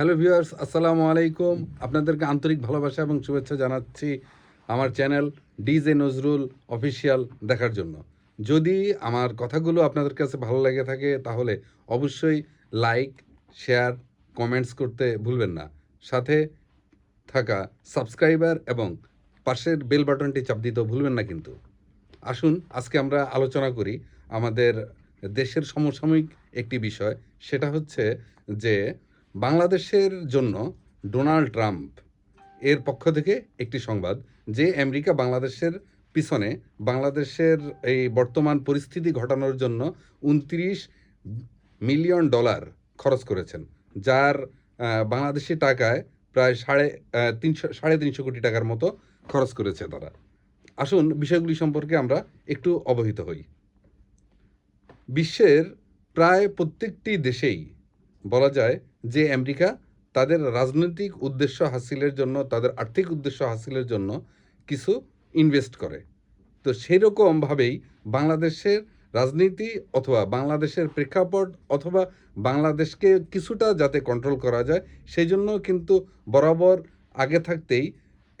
Hello viewers আসসালামু আলাইকুম আপনাদেরকে আন্তরিক ভালোবাসা এবং শুভেচ্ছা জানাচ্ছি আমার চ্যানেল ডিজে নজরুল অফিসিয়াল দেখার জন্য। যদি আমার কথাগুলো আপনাদের কাছে ভালো লেগে থাকে, তাহলে অবশ্যই লাইক শেয়ার কমেন্টস করতে ভুলবেন না। সাথে থাকা সাবস্ক্রাইবার এবং পাশের বেল বাটনটি চাপ দিতেও ভুলবেন না কিন্তু। আসুন, আজকে আমরা আলোচনা করি আমাদের দেশের সমসাময়িক একটি বিষয়। সেটা হচ্ছে যে বাংলাদেশের জন্য ডোনাল্ড ট্রাম্প এর পক্ষ থেকে একটি সংবাদ যে আমেরিকা বাংলাদেশের পিছনে বাংলাদেশের এই বর্তমান পরিস্থিতি ঘটানোর জন্য উনত্রিশ মিলিয়ন ডলার খরচ করেছেন, যার বাংলাদেশি টাকায় প্রায় সাড়ে তিনশো সাড়ে তিনশো কোটি টাকার মতো খরচ করেছে তারা। আসুন বিষয়গুলি সম্পর্কে আমরা একটু অবহিত হই। বিশ্বের প্রায় প্রত্যেকটি দেশেই বলা যায় যে আমেরিকা তাদের রাজনৈতিক উদ্দেশ্য হাসিলের জন্য, তাদের আর্থিক উদ্দেশ্য হাসিলের জন্য কিছু ইনভেস্ট করে। তো সেই রকমভাবেই বাংলাদেশের রাজনীতি অথবা বাংলাদেশের প্রেক্ষাপট অথবা বাংলাদেশকে কিছুটা যাতে কন্ট্রোল করা যায়, সেই জন্য কিন্তু বরাবর আগে থাকতেই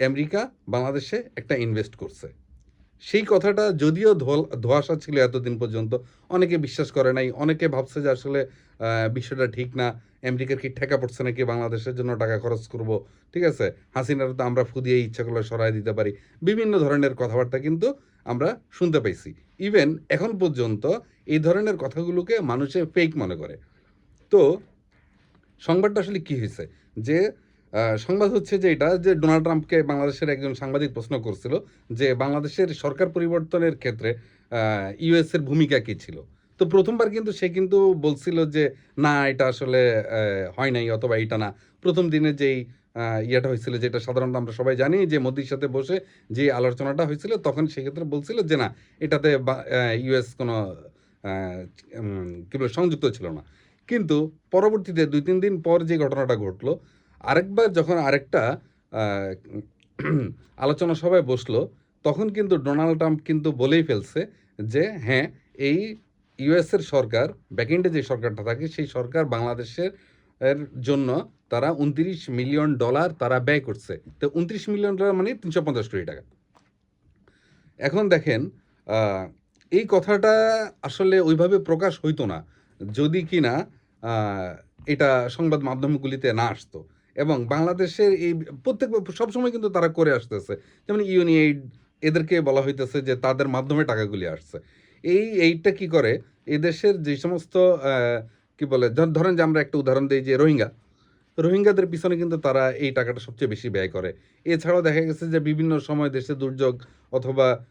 আমেরিকা বাংলাদেশে একটা ইনভেস্ট করছে। সেই কথাটা যদিও ধোয়াশা ছিল এতদিন পর্যন্ত, অনেকে বিশ্বাস করে নাই, অনেকে ভাবছে যে আসলে বিষয়টা ঠিক না, আমেরিকার কি ঠেকা পড়ছে নাকি বাংলাদেশের জন্য টাকা খরচ করব, ঠিক আছে? হাসিনার তো আমরা ফুদিয়ে ইচ্ছা করলে সরাই দিতে পারি, বিভিন্ন ধরনের কথাবার্তা কিন্তু আমরা শুনতে পাইছি। ইভেন এখন পর্যন্ত এই ধরনের কথাগুলোকে মানুষে ফেক মনে করে। তো সংবাদটা আসলে কি হয়েছে? যে সংবাদ হচ্ছে যে এটা, যে ডোনাল্ড ট্রাম্পকে বাংলাদেশের একজন সাংবাদিক প্রশ্ন করছিল যে বাংলাদেশের সরকার পরিবর্তনের ক্ষেত্রে ইউএস এর ভূমিকা কী ছিল? তো প্রথমবার কিন্তু সে কিন্তু বলছিল যে, না, এটা আসলে হয় নাই অথবা এটা না। প্রথম দিনে যেই ইয়েটা হয়েছিল যেটা সাধারণত আমরা সবাই জানি যে মোদির সাথে বসে যে আলোচনাটা হয়েছিল, তখন সেক্ষেত্রে বলছিল যে, না, এটাতে ইউএস কোনো কি বলে, সংযুক্ত ছিল না। কিন্তু পরবর্তীতে দুই তিন দিন পর যে ঘটনাটা ঘটলো আরেকবার যখন আরেকটা আলোচনা সভায় বসল, তখন কিন্তু ডোনাল্ড ট্রাম্প কিন্তু বলেই ফেলছে যে হ্যাঁ এই ইউএসের সরকার, ব্যাকএন্ডে যে সরকারটা থাকে, সেই সরকার বাংলাদেশের এর জন্য তারা উনত্রিশ মিলিয়ন ডলার তারা ব্যয় করছে। তো উনত্রিশ মিলিয়ন ডলার মানে তিনশো পঞ্চাশ কোটি টাকা। এখন দেখেন এই কথাটা আসলে ওইভাবে প্রকাশ হইতো না, যদি কি না এটা সংবাদ মাধ্যমগুলিতে না আসতো। এবং বাংলাদেশের এই প্রত্যেক সবসময় কিন্তু তারা করে আসতেছে। যেমন ইউনিএইড এদেরকে বলা হইতেছে যে তাদের মাধ্যমে টাকাগুলি আসছে। এই এইটা কি করে? এদেশের যে সমস্ত কি বলে, ধর- ধরেন যে আমরা একটা উদাহরণ দিই যে রোহিঙ্গা। রোহিঙ্গাদের পিছনে কিন্তু তারা এই টাকাটা সবচেয়ে বেশি ব্যয় করে। এছাড়াও দেখা গেছে যে বিভিন্ন সময় দেশে দুর্যোগ অথবা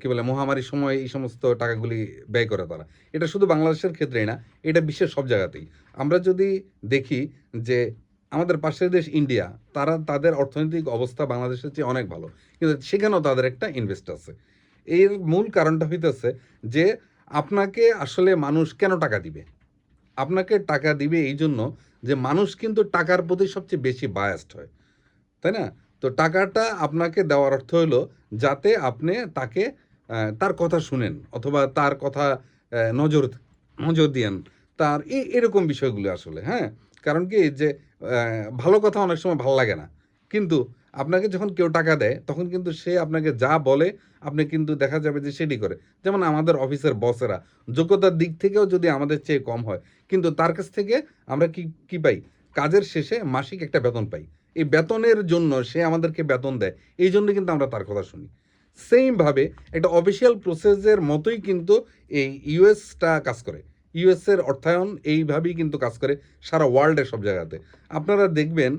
কি বলে, মহামারীর সময় এই সমস্ত টাকাগুলি ব্যয় করে তারা। এটা শুধু বাংলাদেশের ক্ষেত্রেই না, এটা বিশ্বের সব জায়গাতেই। আমরা যদি দেখি যে আমাদের পাশের দেশ ইন্ডিয়া তারা তাদের অর্থনৈতিক অবস্থা বাংলাদেশের চেয়ে অনেক ভালো। কিন্তু সেখানেও তাদের একটা ইনভেস্ট আছে। এর মূল কারণটা হইতেছে যে আপনাকে আসলে মানুষ কেন টাকা দিবে? আপনাকে টাকা দিবে এই জন্য যে মানুষ কিন্তু টাকার প্রতি সবচেয়ে বেশি বায়াসড হয়। তাই না? তো টাকাটা আপনাকে দেওয়ার অর্থ হলো যাতে আপনি তাকে তার কথা শুনেন অথবা তার কথা নজর নজর দিয়েন। তার এই এরকম বিষয়গুলো আসলে হ্যাঁ? কারণ কি যে ভালো কথা অনেক সময় ভালো লাগে না। কিন্তু আপনাকে যখন কেউ টাকা দেয়, তখন কিন্তু সে আপনাকে যা বলে, আপনি কিন্তু দেখা যাবে যে সেটি করে। যেমন আমাদের অফিসের বসেরা, যোগ্যতার দিক থেকেও যদি আমাদের চেয়ে কম হয়, কিন্তু তার কাছ থেকে আমরা কি কি পাই? কাজের শেষে মাসিক একটা বেতন পাই। এই বেতনের জন্য সে আমাদেরকে বেতন দেয়, এই জন্য কিন্তু আমরা তার কথা শুনি। সেমভাবে একটা অফিসিয়াল প্রসেসের মতোই কিন্তু এই ইউএসটা কাজ করে। ইউএসের অর্থায়ন এইভাবেই কিন্তু কাজ করে সারা ওয়ার্ল্ডের সব জায়গাতে। আপনারা দেখবেন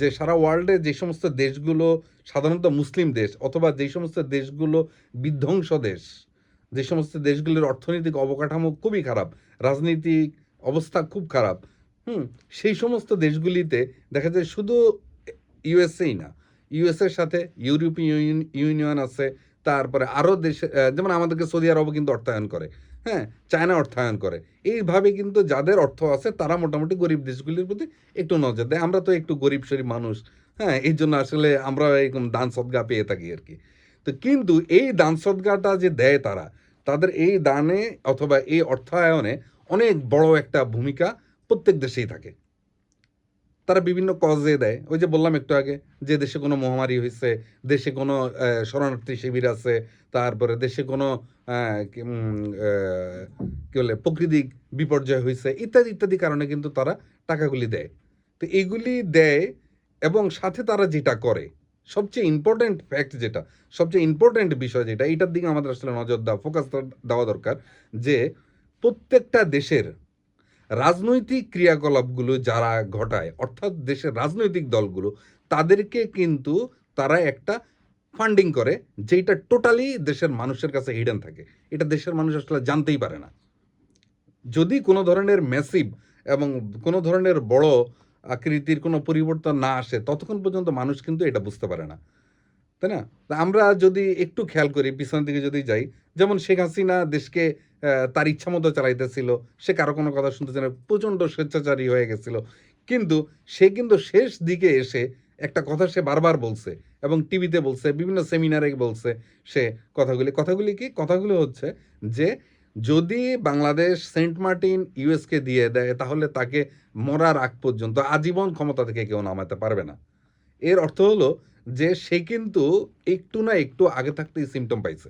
যে সারা ওয়ার্ল্ডে যে সমস্ত দেশগুলো, সাধারণত মুসলিম দেশ অথবা যে সমস্ত দেশগুলো বিধ্বংস দেশ, যে সমস্ত দেশগুলোর অর্থনৈতিক অবকাঠামো খুবই খারাপ, রাজনৈতিক অবস্থা খুব খারাপ, হুম, সেই সমস্ত দেশগুলিতে দেখা যায় শুধু ইউএসএই না ইউএসএর সাথে ইউরোপীয় ইউনিয়ন আছে, তারপরে আরও দেশে যেমন আমাদেরকে সৌদি আরবও কিন্তু অর্থায়ন করে। হ্যাঁ চায়না অর্থায়ন করে। এইভাবে কিন্তু যাদের অর্থ আছে, তারা মোটামুটি গরিব দেশগুলির প্রতি একটু নজর দেয়। আমরা তো একটু গরিব শরীফ মানুষ হ্যাঁ এই জন্য আসলে আমরা এরকম দান সদ্গা পেয়ে থাকি আর কি। তো কিন্তু এই দান সদ্গাটা যে দেয় তারা, তাদের এই দানে অথবা এই অর্থায়নে অনেক বড় একটা ভূমিকা প্রত্যেক দেশেই থাকে। তারা বিভিন্ন কজে দেয়। ওই যে বললাম একটু আগে, যে দেশে কোনো মহামারী হয়েছে, দেশে কোনো শরণার্থী শিবির আছে তারপরে দেশে কোনো কি বলে, প্রাকৃতিক বিপর্যয় হয়েছে ইত্যাদি ইত্যাদি কারণে কিন্তু তারা টাকাগুলি দেয়। তো এইগুলি দেয় এবং সাথে তারা যেটা করে, সবচেয়ে ইম্পর্ট্যান্ট ফ্যাক্ট যেটা, সবচেয়ে ইম্পর্ট্যান্ট বিষয় যেটা, এটার দিকে আমাদের আসলে নজর দেওয়া ফোকাস দেওয়া দরকার যে প্রত্যেকটা দেশের রাজনৈতিক ক্রিয়াকলাপগুলো যারা ঘটায়, অর্থাৎ দেশের রাজনৈতিক দলগুলো, তাদেরকে কিন্তু তারা একটা ফান্ডিং করে যেটা টোটালি দেশের মানুষের কাছে হিডেন থাকে। এটা দেশের মানুষ আসলে জানতেই পারে না। যদি কোনো ধরনের ম্যাসিভ এবং কোনো ধরনের বড় আকৃতির কোনো পরিবর্তন না আসে, ততক্ষণ পর্যন্ত মানুষ কিন্তু এটা বুঝতে পারে না। তাই না? আমরা যদি একটু খেয়াল করি, পিছনের দিকে যদি যাই, যেমন শেখ হাসিনা দেশকে তার ইচ্ছা মতো চালাইতেছিল, সে কারও কোনো কথা শুনতেছে না, প্রচণ্ড স্বেচ্ছাচারী হয়ে গেছিল। কিন্তু সে কিন্তু শেষ দিকে এসে একটা কথা সে বারবার বলছে এবং টিভিতে বলছে, বিভিন্ন সেমিনারে বলছে সে কথাগুলি। কথাগুলি কি? কথাগুলি হচ্ছে যে, যদি বাংলাদেশ সেন্ট মার্টিন ইউএসকে দিয়ে দেয়, তাহলে তাকে মরার আগ পর্যন্ত আজীবন ক্ষমতা থেকে কেউ নামাতে পারবে না। এর অর্থ হলো যে, সে কিন্তু একটু না একটু আগে থাকতেই সিমটম পাইছে।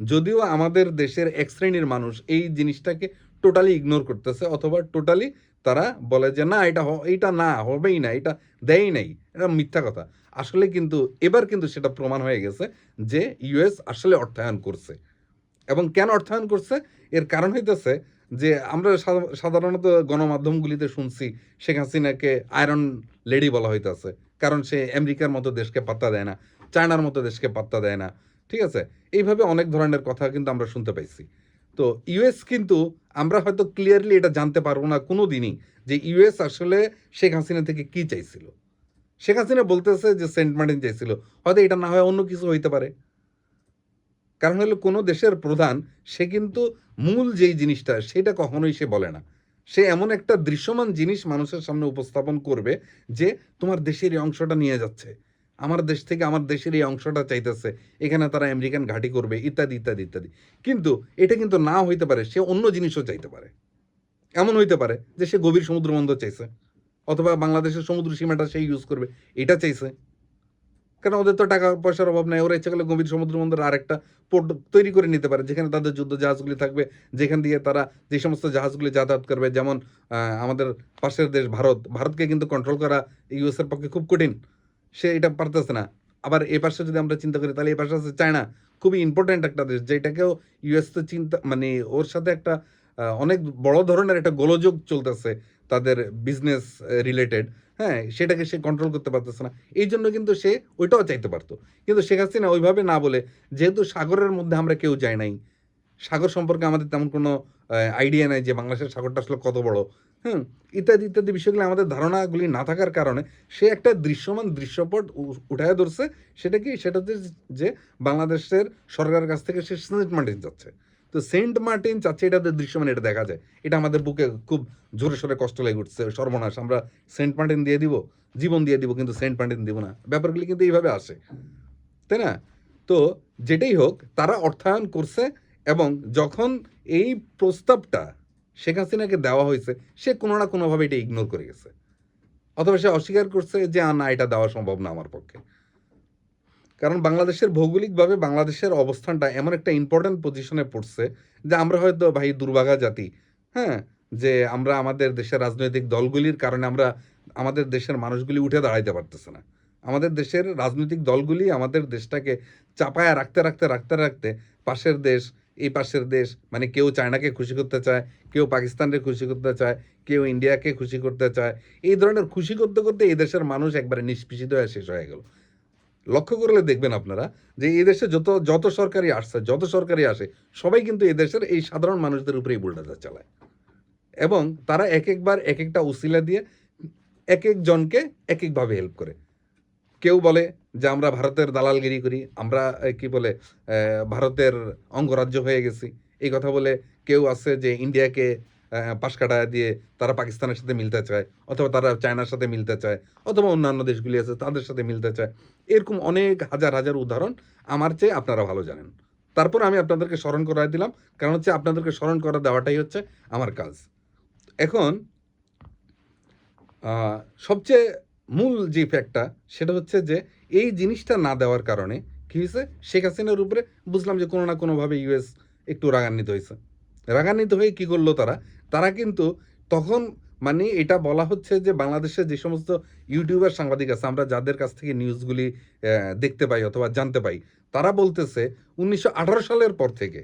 যদিও আমাদের দেশের এক শ্রেণির মানুষ এই জিনিসটাকে টোটালি ইগনোর করতেছে, অথবা টোটালি তারা বলে যে, না, এটা এইটা না, হবেই না, এটা দেয়ই নাই। এটা মিথ্যা কথা। আসলে কিন্তু, এবার কিন্তু সেটা প্রমাণ হয়ে গেছে যে ইউএস আসলে অর্থায়ন করছে। এবং কেন অর্থায়ন করছে? এর কারণ হইতেছে যে, আমরা সাধারণত গণমাধ্যমগুলিতে শুনছি, শেখ হাসিনাকে আয়রন লেডি বলা হইতেছে। কারণ সে আমেরিকার মতো দেশকে পাত্তা দেয় না, চায়নার মতো দেশকে পাত্তা দেয় না, ঠিক আছে? এইভাবে অনেক ধরনের কথা কিন্তু আমরা শুনতে পাইছি। তো ইউএস কিন্তু আমরা হয়তো ক্লিয়ারলি এটা জানতে পারব না কোনো দিনই যে ইউএস আসলে শেখ হাসিনা থেকে কি চাইছিল। শেখ হাসিনা বলতেছে যে সেন্ট মার্টিন চাইছিল। হয়তো এটা না হয় অন্য কিছু হইতে পারে। কারণ হলো কোনো দেশের প্রধান, সে কিন্তু মূল যেই জিনিসটা, সেটা কখনোই সে বলে না। সে এমন একটা দৃশ্যমান জিনিস মানুষের সামনে উপস্থাপন করবে যে তোমার দেশের এই অংশটা নিয়ে যাচ্ছে। আমার দেশ থেকে আমার দেশের এই অংশটা চাইতেছে, এখানে তারা আমেরিকান ঘাঁটি করবে, ইত্যাদি ইত্যাদি ইত্যাদি। কিন্তু এটা কিন্তু না হইতে পারে, সে অন্য জিনিসও চাইতে পারে। এমন হইতে পারে যে সে গভীর সমুদ্র বন্দর চাইছে, অথবা বাংলাদেশের সমুদ্র সীমাটা সে ইউজ করবে, এটা চাইছে। কারণ ওদের তো টাকা পয়সার অভাব নাই, ওরা ইচ্ছা করলে গভীর সমুদ্র বন্দর আরেকটা পোর্ট তৈরি করে নিতে পারে, যেখানে তাদের যুদ্ধ জাহাজগুলি থাকবে, যেখান দিয়ে তারা যে সমস্ত জাহাজগুলি যাতায়াত করবে, যেমন আমাদের পাশের দেশ ভারত, ভারতকে কিন্তু কন্ট্রোল করা ইউএসের পক্ষে খুব কঠিন। সে এটা পারতেছে না। আবার এ পাশে যদি আমরা চিন্তা করি, তাহলে এ পাশে আছে চায়না। খুবই ইম্পর্ট্যান্ট একটা দেশ, যেটাকেও ইউএস তো চিন্তা মানে ওর সাথে একটা অনেক বড় ধরনের একটা গোলযোগ চলতেছে তাদের বিজনেস রিলেটেড হ্যাঁ সেটাকে সে কন্ট্রোল করতে পারতেছে না। এই জন্য কিন্তু সে ওইটাও চাইতে পারতো। কিন্তু শেখ হাসিনা ওইভাবে না বলে, যেহেতু সাগরের মধ্যে আমরা কেউ যাই নাই, সাগর সম্পর্কে আমাদের তেমন কোনো আইডিয়া নাই যে বাংলাদেশের সাগরটা আসলে কত বড়। হুম, ইত্যাদি ইত্যাদি বিষয়গুলো আমাদের ধারণাগুলি না থাকার কারণে সে একটা দৃশ্যমান দৃশ্যপট উঠায় ধরছে। সেটা কি? সেটা হচ্ছে যে বাংলাদেশের সরকারের কাছ থেকে সে সেন্ট মার্টিন যাচ্ছে তো সেন্ট মার্টিন চাচ্ছে এটা ওদের দৃশ্যমান, এটা দেখা যায়। এটা আমাদের বুকে খুব জোরে সোরে কষ্ট লেগে উঠছে, সর্বনাশ। আমরা সেন্ট মার্টিন দিয়ে দিব, জীবন দিয়ে দিব, কিন্তু সেন্ট মার্টিন দিব না। ব্যাপারগুলি কিন্তু এইভাবে আসে। তাই না? তো যেটাই হোক, তারা অর্থায়ন করছে এবং যখন এই প্রস্তাবটা শেখ হাসিনাকে দেওয়া হয়েছে সে কোনো না কোনোভাবে এটা ইগনোর করে গেছে। অথবা সে অস্বীকার করছে যে "আ, না এটা দেওয়া সম্ভব না আমার পক্ষে। কারণ বাংলাদেশের ভৌগোলিকভাবে বাংলাদেশের অবস্থানটা এমন একটা ইম্পর্ট্যান্ট পজিশনে পড়ছে যে আমরা হয়তো ভাই দুর্ভাগা জাতি হ্যাঁ? যে আমরা আমাদের দেশের রাজনৈতিক দলগুলির কারণে আমরা আমাদের দেশের মানুষগুলি উঠে দাঁড়াইতে পারতেছে না। আমাদের দেশের রাজনৈতিক দলগুলি আমাদের দেশটাকে চাপায়া রাখতে রাখতে রাখতে রাখতে পাশের দেশ এই পাশের দেশ মানে কেউ চায়নাকে খুশি করতে চায়, কেউ পাকিস্তানকে খুশি করতে চায়, কেউ ইন্ডিয়াকে খুশি করতে চায়, এই ধরনের খুশি করতে করতে এই দেশের মানুষ একবারে নিষ্পিষিত হয়ে শেষ হয়ে গেল। লক্ষ্য করলে দেখবেন আপনারা যে এই দেশে যত যত সরকারি আসছে, যত সরকারি আসে, সবাই কিন্তু এই দেশের এই সাধারণ মানুষদের উপরেই বুলডাজার চালায়। এবং তারা এক একবার এক একটা উসিলা দিয়ে এক একজনকে এক একভাবে হেল্প করে। কেউ বলে যে আমরা ভারতের দালালগিরি করি, আমরা কি বলে ভারতের অঙ্গরাজ্য হয়ে গেছি। এই কথা বলে কেউ আছে যে ইন্ডিয়াকে পাশ কাটায় দিয়ে তারা পাকিস্তানের সাথে মিলতে চায়, অথবা তারা চায়নার সাথে মিলতে চায়, অথবা অন্যান্য দেশগুলি আছে তাদের সাথে মিলতে চায়। এরকম অনেক হাজার হাজার উদাহরণ আমার চেয়ে আপনারা ভালো জানেন। তারপর আমি আপনাদেরকে স্মরণ করাই দিলাম, কারণ হচ্ছে আপনাদেরকে স্মরণ করা দেওয়াটাই হচ্ছে আমার কাজ। এখন সবচেয়ে মূল যে ফ্যাক্টটা সেটা হচ্ছে যে এই জিনিসটা না দেওয়ার কারণে কী হয়েছে? শেখ হাসিনার উপরে বুঝলাম যে কোনো না কোনোভাবে ইউএস একটু রাগান্বিত হয়েছে। রাগান্বিত হয়ে কি করল তারা? তারা কিন্তু তখন মানে এটা বলা হচ্ছে যে বাংলাদেশে যে সমস্ত ইউটিউবার সাংবাদিক আছে, আমরা যাদের কাছ থেকে নিউজগুলি দেখতে পাই অথবা জানতে পাই, তারা বলতেছে উনিশশো আঠারো সালের পর থেকে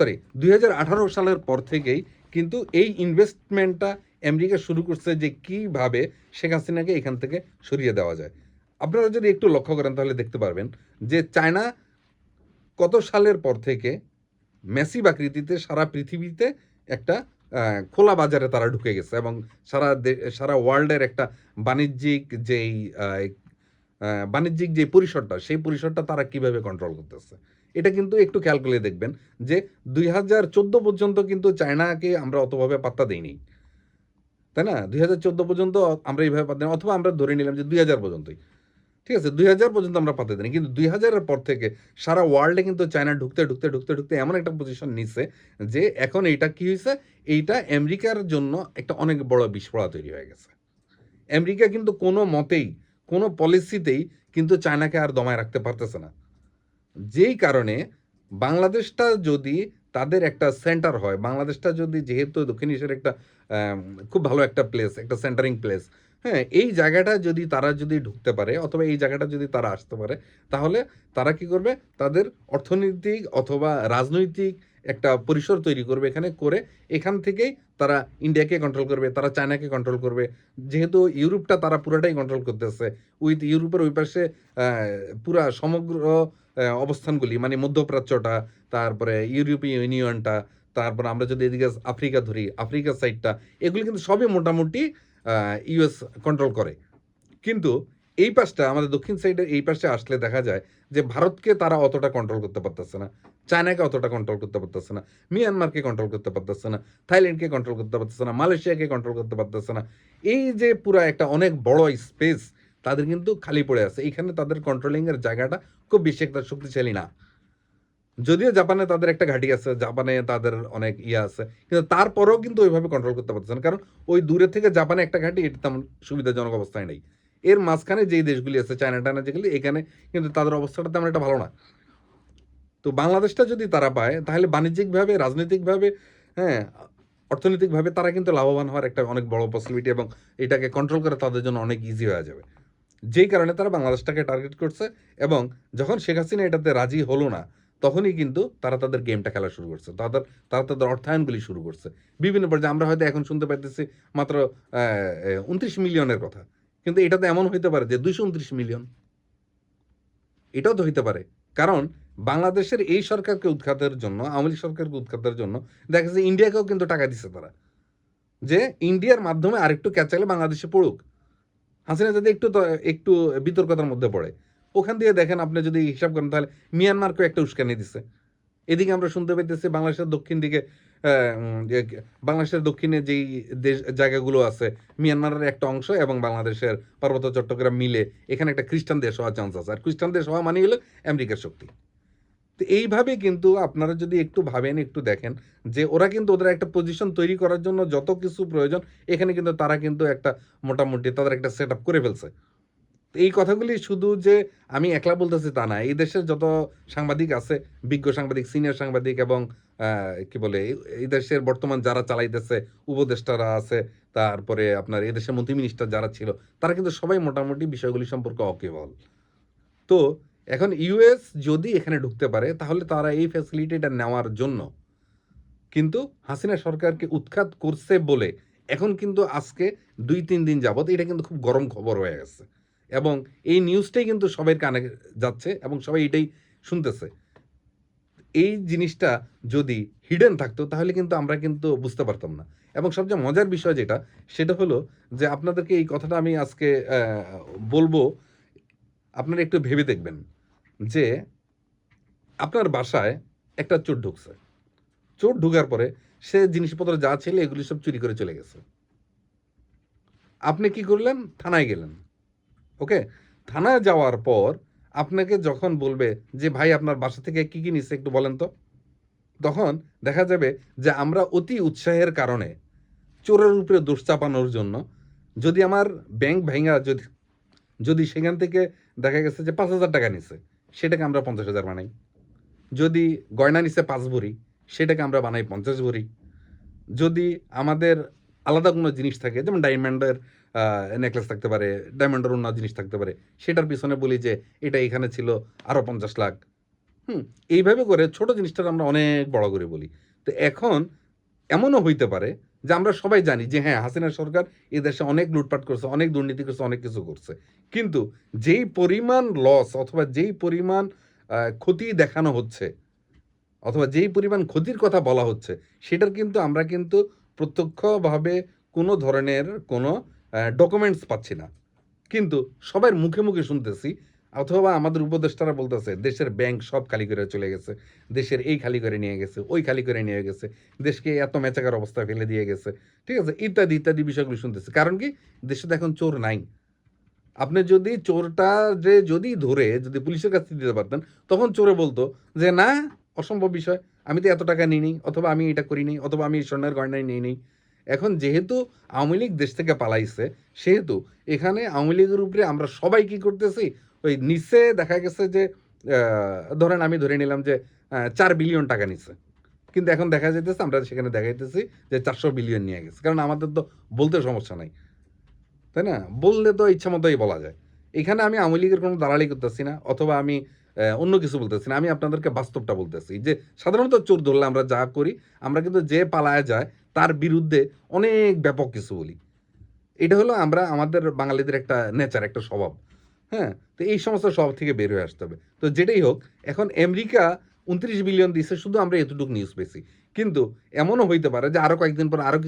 সরি দুই হাজার আঠারো সালের পর থেকেই কিন্তু এই ইনভেস্টমেন্টটা আমেরিকা শুরু করছে যে কীভাবে শেখ হাসিনাকে এখান থেকে সরিয়ে দেওয়া যায়। আপনারা যদি একটু লক্ষ্য করেন তাহলে দেখতে পারবেন যে চায়না কত সালের পর থেকে ম্যাসিভ আকৃতিতে সারা পৃথিবীতে একটা খোলা বাজারে তারা ঢুকে গেছে এবং সারা সারা ওয়ার্ল্ডের একটা বাণিজ্যিক যেই বাণিজ্যিক যে পরিসরটা, সেই পরিসরটা তারা কীভাবে কন্ট্রোল করতেছে। এটা কিন্তু একটু খেয়াল করলে দেখবেন যে দুই হাজার চোদ্দ পর্যন্ত কিন্তু চায়নাকে আমরা অতভাবে পাত্তা দেইনি। তাই না? দুই হাজার চোদ্দ পর্যন্ত আমরা এইভাবে পাতে অথবা আমরা ধরে নিলাম যে দুই হাজার পর্যন্তই। ঠিক আছে, দুই হাজার পর্যন্ত আমরা পাতে দিই কিন্তু দুই হাজারের পর থেকে সারা ওয়ার্ল্ডে কিন্তু চায়না ঢুকতে ঢুকতে ঢুকতে ঢুকতে এমন একটা পজিশন নিচ্ছে যে এখন এইটা কি হয়েছে এইটা আমেরিকার জন্য একটা অনেক বড় বিস্ফোরা তৈরি হয়ে গেছে। আমেরিকা কিন্তু কোনো মতেই, কোনো পলিসিতেই কিন্তু চায়নাকে আর দমায় রাখতে পারতেছে না। যেই কারণে বাংলাদেশটা যদি তাদের একটা সেন্টার হয়। বাংলাদেশটা যদি যেহেতু দক্ষিণ এশিয়ার একটা খুব ভালো একটা প্লেস একটা সেন্টারিং প্লেস হ্যাঁ এই জায়গাটা যদি তারা যদি ঢুকতে পারে, অথবা এই জায়গাটা যদি তারা আসতে পারে, তাহলে তারা কি করবে? তাদের অর্থনৈতিক অথবা রাজনৈতিক একটা পরিসর তৈরি করবে এখানে করে এখান থেকেই তারা ইন্ডিয়াকে কন্ট্রোল করবে, তারা চায়নাকে কন্ট্রোল করবে। যেহেতু ইউরোপটা তারা পুরাটাই কন্ট্রোল করতেছে উইথ ইউরোপের ওই পাশে পুরা সমগ্র অবস্থানগুলি মানে মধ্যপ্রাচ্যটা, তারপরে ইউরোপীয় ইউনিয়নটা, তারপরে আমরা যদি এদিকে আফ্রিকা ধরি আফ্রিকার সাইডটা, এগুলি কিন্তু সবই মোটামুটি ইউএস কন্ট্রোল করে। কিন্তু এই পাশটা, আমাদের দক্ষিণ সাইডের এই পাশে আসলে দেখা যায় যে ভারতকে তারা অতটা কন্ট্রোল করতে পারতেছে না, চায়নাকে অতটা কন্ট্রোল করতে পারতেছে না, মিয়ানমারকে কন্ট্রোল করতে পারতেছে না, থাইল্যান্ডকে কন্ট্রোল করতে পারতেছে না, মালয়েশিয়াকে কন্ট্রোল করতে পারতেছে না। এই যে পুরা একটা অনেক বড় স্পেস তাদের কিন্তু খালি পড়ে আছে। এখানে তাদের কন্ট্রোলিংয়ের জায়গাটা খুব বেশি একটা শক্তিশালী না। যদিও জাপানে তাদের একটা ঘাঁটি আছে, জাপানে তাদের অনেক ইয়ে আছে, কিন্তু তারপরেও কিন্তু ওইভাবে কন্ট্রোল করতে পারতেছে না। কারণ ওই দূরে থেকে জাপানে একটা ঘাঁটি, এটি তেমন সুবিধাজনক অবস্থায় নেই। এর মাঝখানে যেই দেশগুলি আছে, চায়না টায়না যেগুলি, এখানে কিন্তু তাদের অবস্থাটা তেমন একটা ভালো না। তো বাংলাদেশটা যদি তারা পায়, তাহলে বাণিজ্যিকভাবে, রাজনৈতিকভাবে হ্যাঁ অর্থনৈতিকভাবে তারা কিন্তু লাভবান হওয়ার একটা অনেক বড় পসিবিলিটি এবং এটাকে কন্ট্রোল করা তাদের জন্য অনেক ইজি হয়ে যাবে। যেই কারণে তারা বাংলাদেশটাকে টার্গেট করছে এবং যখন শেখ হাসিনা এটাতে রাজি হলো না, তখনই কিন্তু তারা তাদের গেমটা খেলা শুরু করছে। তাদের, তারা তাদের অর্থায়নগুলি শুরু করছে। বিভিন্ন পর্যায়ে আমরা হয়তো এখন শুনতে পাইতেছি মাত্র উনত্রিশ মিলিয়নের কথা। কিন্তু এটা তো এমন হইতে পারে যে দুইশো উনত্রিশ মিলিয়ন। এটাও তো হইতে পারে। কারণ বাংলাদেশের এই সরকারকে উৎখাতের জন্য, আওয়ামী সরকারকে উৎখাতের জন্য দেখা যাচ্ছে ইন্ডিয়াকেও কিন্তু টাকা দিচ্ছে তারা। যে ইন্ডিয়ার মাধ্যমে আরেকটু ক্যাচালে বাংলাদেশে পড়ুক। হাসিনা যদি একটু তো- একটু বিতর্কতার মধ্যে পড়ে, ওখান দিয়ে দেখেন আপনি যদি হিসাব করেন, তাহলে মিয়ানমারকেও একটা উস্কানি দিচ্ছে এদিকে আমরা শুনতে পাইতেছি বাংলাদেশের দক্ষিণ দিকে বাংলাদেশের দক্ষিণে যেই দেশ, জায়গাগুলো আছে, মিয়ানমারের একটা অংশ এবং বাংলাদেশের পার্বত্য চট্টগ্রাম মিলে এখানে একটা খ্রিস্টান দেশ হওয়ার চান্স আছে। আর খ্রিস্টান দেশ হওয়া মানে হলো আমেরিকার শক্তি। তো এইভাবে কিন্তু আপনারা যদি একটু ভাবেন, একটু দেখেন যে ওরা কিন্তু ওদের একটা পজিশন তৈরি করার জন্য যত কিছু প্রয়োজন, এখানে কিন্তু তারা কিন্তু একটা মোটামুটি তাদের একটা সেট আপ করে ফেলছে। এই কথাগুলি শুধু যে আমি একলা বলতেছি তা না, এই দেশের যত সাংবাদিক আছে, বিজ্ঞ সাংবাদিক সিনিয়র সাংবাদিক এবং কি বলে, এই- দেশের বর্তমান যারা চালাইতেছে, উপদেষ্টারা আছে, তারপরে আপনার এই দেশের মন্ত্রী মিনিস্টার যারা ছিল, তারা কিন্তু সবাই মোটামুটি বিষয়গুলি সম্পর্কে অকেবল তো এখন ইউএস যদি এখানে ঢুকতে পারে, তাহলে তারা এই ফ্যাসিলিটিটা নেওয়ার জন্য কিন্তু হাসিনা সরকারকে উৎখাত করছে বলে এখন কিন্তু আজকে দুই, তিন দিন যাবৎ এটা কিন্তু খুব গরম খবর হয়ে গেছে। এবং এই নিউজটাই কিন্তু সবাই কানে যাচ্ছে এবং সবাই এটাই শুনতেছে। এই জিনিসটা যদি হিডেন থাকতো, তাহলে কিন্তু আমরা কিন্তু বুঝতে পারতাম না। এবং সবচেয়ে মজার বিষয় যেটা, সেটা হলো যে আপনাদেরকে এই কথাটা আমি আজকে বলব, আপনারা একটু ভেবে দেখবেন। যে আপনার বাসায় একটা চোর ঢুকছে। চোর ঢুকার পরে সে জিনিসপত্র যা ছিল এগুলি সব চুরি করে চলে গেছে। আপনি কি করলেন? থানায় গেলেন। ওকে? থানায় যাওয়ার পর আপনাকে যখন বলবে যে, ভাই, আপনার বাসা থেকে কি কি নিচ্ছে একটু বলেন তো? তখন দেখা যাবে যে, আমরা অতি উৎসাহের কারণে চোরের উপরে দোষ চাপানোর জন্য যদি আমার ব্যাংক ভেঙা যদি যদি সেখান থেকে দেখা গেছে যে পাঁচ হাজার টাকা নিছে সেটাকে আমরা পঞ্চাশ হাজার বানাই। যদি গয়না নিচে পাঁচ ভরি, সেটাকে আমরা বানাই পঞ্চাশ ভরি। যদি আমাদের আলাদা কোনো জিনিস থাকে, যেমন ডায়মন্ডের নেকলেস থাকতে পারে ডায়মন্ডের অন্য জিনিস থাকতে পারে, সেটার পিছনে বলি যে এটা এখানে ছিল আরও পঞ্চাশ লাখ। হুম, এইভাবে করে ছোট জিনিসটার আমরা অনেক বড় করে বলি। তো এখন এমনও হইতে পারে যে আমরা সবাই জানি যে হ্যাঁ হাসিনা সরকার এই দেশে অনেক লুটপাট করছে, অনেক দুর্নীতি করছে, অনেক কিছু করছে। কিন্তু যেই পরিমাণ লস অথবা যেই পরিমাণ ক্ষতি দেখানো হচ্ছে, অথবা যেই পরিমাণ ক্ষতির কথা বলা হচ্ছে, সেটার কিন্তু আমরা কিন্তু প্রত্যক্ষভাবে কোনো ধরনের কোনো ডকুমেন্টস পাচ্ছি না। কিন্তু সবার মুখে মুখে শুনতেছি অথবা আমাদের উপদেষ্টারা বলতেছে, দেশের ব্যাংক সব খালি করে চলে গেছে, দেশের এই খালি করে নিয়ে গেছে, ওই খালি করে নিয়ে গেছে, দেশকে এত মেচাকার অবস্থা ফেলে দিয়ে গেছে, ঠিক আছে? ইত্যাদি ইত্যাদি বিষয়গুলো শুনতেছে। কারণ কি? দেশে তো এখন চোর নাই। আপনি যদি চোরটা যে যদি ধরে, যদি পুলিশের কাছে দিতে পারতেন, তখন চোরে বলতো যে, না, অসম্ভব বিষয়। আমি তো এত টাকা নিই নি অথবা আমি এটা করি নি অথবা আমি স্বর্ণের গয়নায় নিই নি এখন যেহেতু আওয়ামী লীগ দেশ থেকে পালাইছে, সেহেতু এখানে আওয়ামী লীগের উপরে আমরা সবাই কি করতেছি? ওই নিচে দেখা গেছে যে ধরেন আমি ধরে নিলাম যে চার বিলিয়ন টাকা নিচ্ছে কিন্তু এখন দেখা যাইতেছে, আমরা সেখানে দেখাইতেছি যে চারশো বিলিয়ন নিয়ে গেছে। কারণ আমাদের তো বলতে সমস্যা নাই। তাই না? বললে তো ইচ্ছা মতোই বলা যায়। এখানে আমি আওয়ামী লীগের কোনো দালালি করতেছি না, অথবা আমি অন্য কিছু বলতেছি না। আমি আপনাদেরকে বাস্তবটা বলতেছি যে, সাধারণত চোর ধরলে আমরা যা করি, আমরা কিন্তু যে পালায় যায়, তার বিরুদ্ধে অনেক ব্যাপক কিছু বলি। এটা হলো আমরা, আমাদের বাঙালিদের একটা নেচার একটা স্বভাব। হ্যাঁ তো এই সমস্ত সব থেকে বের হয়ে আসতে হবে। তো যেটাই হোক, এখন আমেরিকা উনত্রিশ বিলিয়ন দিচ্ছে শুধু আমরা এতটুকু নিউজ পেয়েছি। কিন্তু এমনও হইতে পারে যে আরও কয়েকদিন পর আরও কিছু